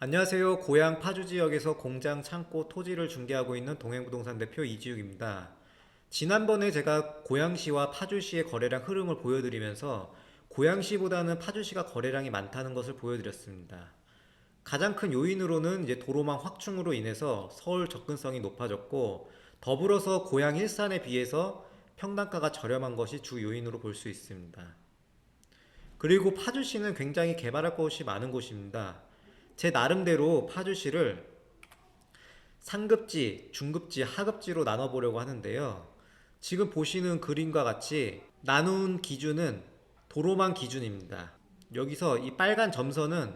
안녕하세요. 고향 파주 지역에서 공장, 창고, 토지를 중개하고 있는 동행부동산 대표 이지욱입니다. 지난번에 제가 고양시와 파주시의 거래량 흐름을 보여드리면서 고양시보다는 파주시가 거래량이 많다는 것을 보여드렸습니다. 가장 큰 요인으로는 이제 도로망 확충으로 인해서 서울 접근성이 높아졌고 더불어서 고향 일산에 비해서 평당가가 저렴한 것이 주 요인으로 볼 수 있습니다. 그리고 파주시는 굉장히 개발할 곳이 많은 곳입니다. 제 나름대로 파주시를 상급지, 중급지, 하급지로 나눠보려고 하는데요. 지금 보시는 그림과 같이 나눈 기준은 도로망 기준입니다. 여기서 이 빨간 점선은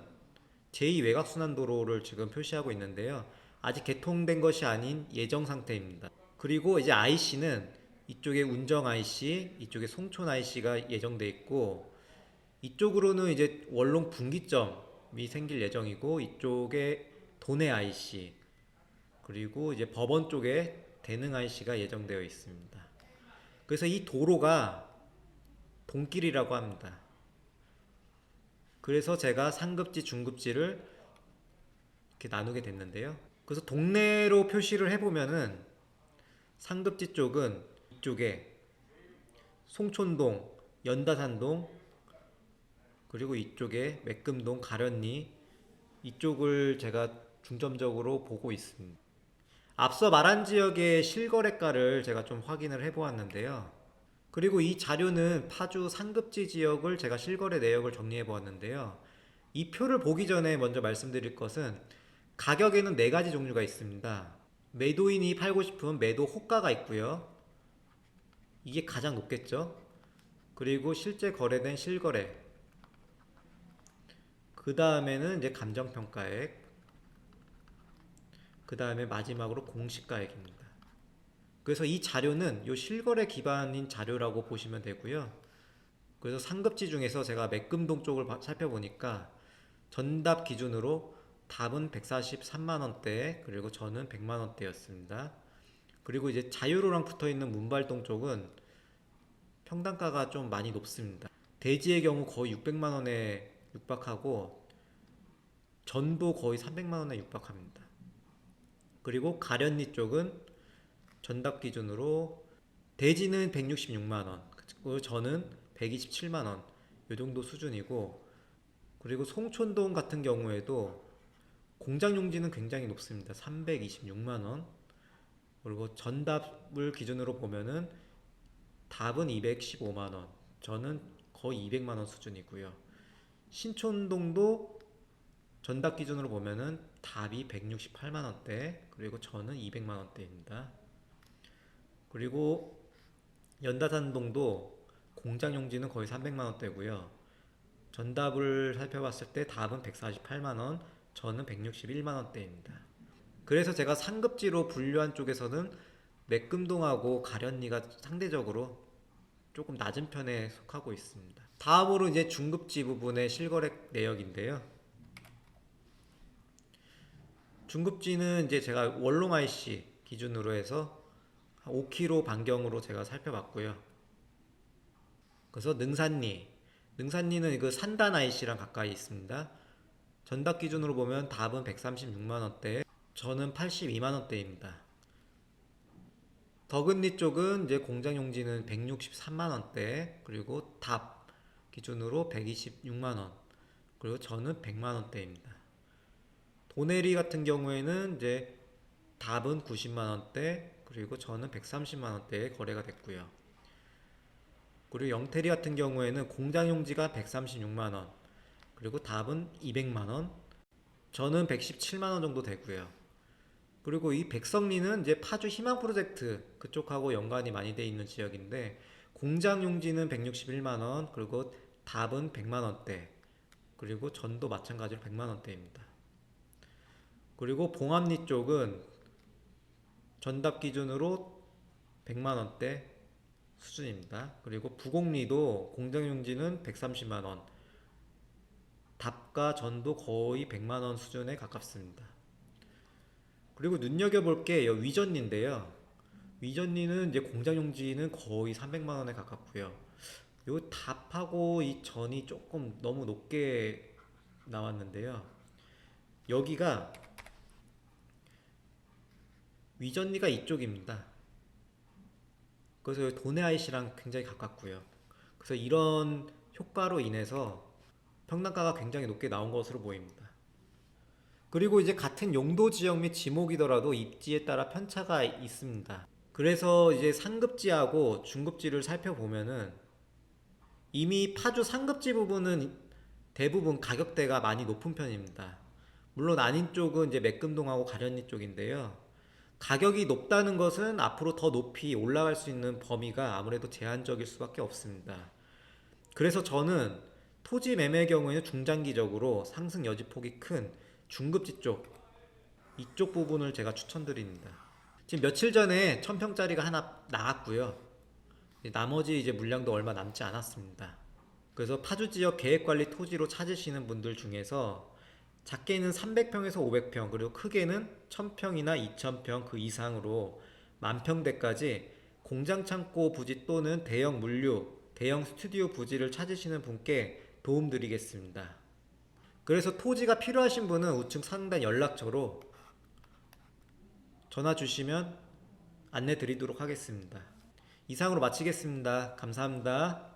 제2 외곽순환도로를 지금 표시하고 있는데요. 아직 개통된 것이 아닌 예정 상태입니다. 그리고 이제 IC는 이쪽에 운정 IC, 이쪽에 송촌 IC가 예정돼 있고 이쪽으로는 이제 원롱 분기점 이 생길 예정이고 이쪽에 도내 IC 그리고 이제 법원 쪽에 대능 IC가 예정되어 있습니다. 그래서 이 도로가 동길이라고 합니다. 그래서 제가 상급지, 중급지를 이렇게 나누게 됐는데요. 그래서 동네로 표시를 해보면은 상급지 쪽은 이쪽에 송촌동, 연다산동, 그리고 이쪽에 매금동, 가련리 이쪽을 제가 중점적으로 보고 있습니다. 앞서 말한 지역의 실거래가를 제가 좀 확인을 해보았는데요. 그리고 이 자료는 파주 상급지 지역을 제가 실거래 내역을 정리해 보았는데요. 이 표를 보기 전에 먼저 말씀드릴 것은 가격에는 네 가지 종류가 있습니다. 매도인이 팔고 싶은 매도 호가가 있고요. 이게 가장 높겠죠. 그리고 실제 거래된 실거래. 그 다음에는 이제 감정평가액. 그 다음에 마지막으로 공시가액입니다. 그래서 이 자료는 요 실거래 기반인 자료라고 보시면 되고요. 그래서 상급지 중에서 제가 매금동 쪽을 봐- 살펴보니까 전답 기준으로 답은 143만 원대 그리고 저는 100만 원대였습니다. 그리고 이제 자유로랑 붙어 있는 문발동 쪽은 평당가가 좀 많이 높습니다. 대지의 경우 거의 600만 원에 육박하고 전도 거의 300만 원에 육박합니다. 그리고 가련리 쪽은 전답 기준으로 대지는 166만 원, 저는 127만 원, 요 정도 수준이고 그리고 송촌동 같은 경우에도 공장 용지는 굉장히 높습니다. 326만 원. 그리고 전답을 기준으로 보면은 답은 215만 원, 저는 거의 200만 원 수준이고요. 신촌동도 전답 기준으로 보면은 답이 168만 원대, 그리고 저는 200만 원대입니다. 그리고 연다산동도 공장 용지는 거의 300만 원대고요. 전답을 살펴봤을 때 답은 148만 원, 저는 161만 원대입니다. 그래서 제가 상급지로 분류한 쪽에서는 매금동하고 가련리가 상대적으로 조금 낮은 편에 속하고 있습니다. 다음으로 이제 중급지 부분의 실거래 내역인데요. 중급지는 이제 제가 원롱 IC 기준으로 해서 한 5km 반경으로 제가 살펴봤고요. 그래서 능산리, 능산리는 그 산단 IC랑 가까이 있습니다. 전답 기준으로 보면 답은 136만 원대, 저는 82만 원대입니다. 덕은리 쪽은 이제 공장 용지는 163만 원대, 그리고 답 기준으로 126만 원, 그리고 저는 100만 원대입니다. 도내리 같은 경우에는 이제 답은 90만 원대, 그리고 저는 130만 원대에 거래가 됐고요. 그리고 영태리 같은 경우에는 공장 용지가 136만 원, 그리고 답은 200만 원, 저는 117만 원 정도 되고요. 그리고 이 백성리는 이제 파주 희망 프로젝트 그쪽하고 연관이 많이 돼 있는 지역인데 공장 용지는 161만 원, 그리고 답은 100만 원대, 그리고 전도 마찬가지로 100만 원대입니다. 그리고 봉암리 쪽은 전답 기준으로 100만 원대 수준입니다. 그리고 부곡리도 공장 용지는 130만 원, 답과 전도 거의 100만 원 수준에 가깝습니다. 그리고 눈여겨볼 게여 위전리인데요. 위전리는 이제 공장 용지는 거의 300만 원에 가깝고요. 요 답하고 이 전이 조금 너무 높게 나왔는데요. 여기가 위전리가 이쪽입니다. 그래서 여기 도네아이시랑 굉장히 가깝고요. 그래서 이런 효과로 인해서 평당가가 굉장히 높게 나온 것으로 보입니다. 그리고 이제 같은 용도 지역 및 지목이더라도 입지에 따라 편차가 있습니다. 그래서 이제 상급지하고 중급지를 살펴보면은 이미 파주 상급지 부분은 대부분 가격대가 많이 높은 편입니다. 물론 아닌 쪽은 이제 맥금동하고 가련리 쪽인데요. 가격이 높다는 것은 앞으로 더 높이 올라갈 수 있는 범위가 아무래도 제한적일 수밖에 없습니다. 그래서 저는 토지 매매 경우에는 중장기적으로 상승 여지폭이 큰 중급지 쪽 이쪽 부분을 제가 추천드립니다. 지금 며칠 전에 천평짜리가 하나 나왔고요. 나머지 이제 물량도 얼마 남지 않았습니다. 그래서 파주 지역 계획관리 토지로 찾으시는 분들 중에서 작게는 300평에서 500평 그리고 크게는 1000평이나 2000평 그 이상으로 만평대까지 공장 창고 부지 또는 대형 물류, 대형 스튜디오 부지를 찾으시는 분께 도움드리겠습니다. 그래서 토지가 필요하신 분은 우측 상단 연락처로 전화 주시면 안내 드리도록 하겠습니다. 이상으로 마치겠습니다. 감사합니다.